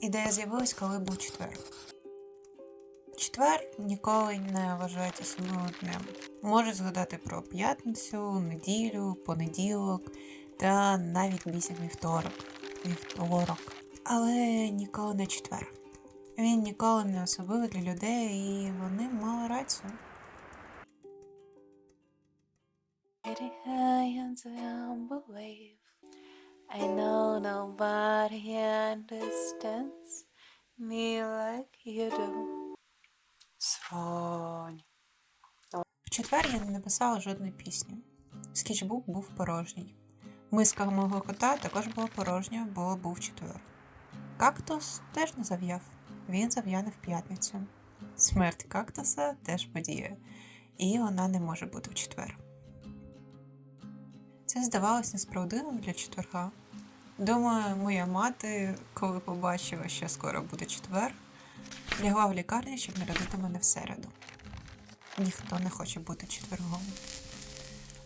Ідея з'явилась, коли був четвер. Четвер ніколи не вважається особливим днем. Може згадати про п'ятницю, неділю, понеділок та навіть місяць вівторок. Вівторок. Але ніколи не четвер. Він ніколи не особливий для людей, і вони мали рацію. I know nobody understands me like you do. Срань. В четвер я не написала жодної пісні. Скетчбук був порожній. Миска мого кота також була порожня, бо був четвер. Кактус теж не зав'яв. Він зав'яне в п'ятницю. Смерть кактуса теж подія, і вона не може бути в четвер. Це здавалось несправедливим для четверга. Думаю, моя мати, коли побачила, що скоро буде четвер, лягла в лікарню, щоб народити мене в середу. Ніхто не хоче бути четвергом.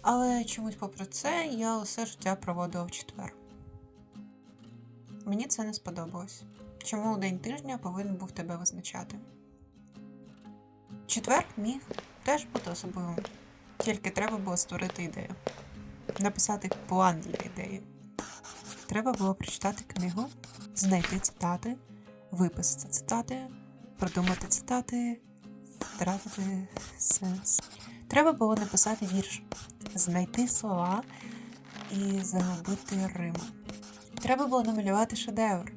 Але чомусь попри це я усе життя проводила в четвер. Мені це не сподобалось. Чому день тижня повинен був тебе визначати? Четвер міг теж бути особливим. Тільки треба було створити ідею, написати план для ідеї. Треба було прочитати книгу, знайти цитати, виписати цитати, продумати цитати, втратити сенс. Треба було написати вірш, знайти слова і загубити Рим. Треба було намалювати шедевр,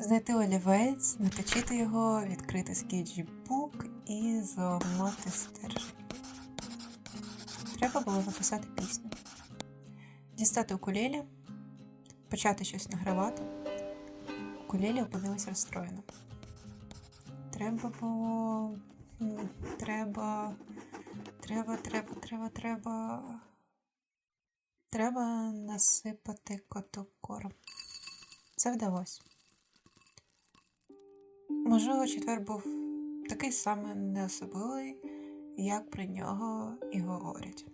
знайти олівець, наточити його, відкрити скетчбук і зламати стержень. Треба було написати пісню, дістати укулелі, почати щось награвати. Укулелі опинилася розстроєна. Треба було. Треба. Треба, треба, треба, треба. Треба насипати коту корм. Це вдалося. Можливо, четвер був такий самий неособливий, як про нього і говорять.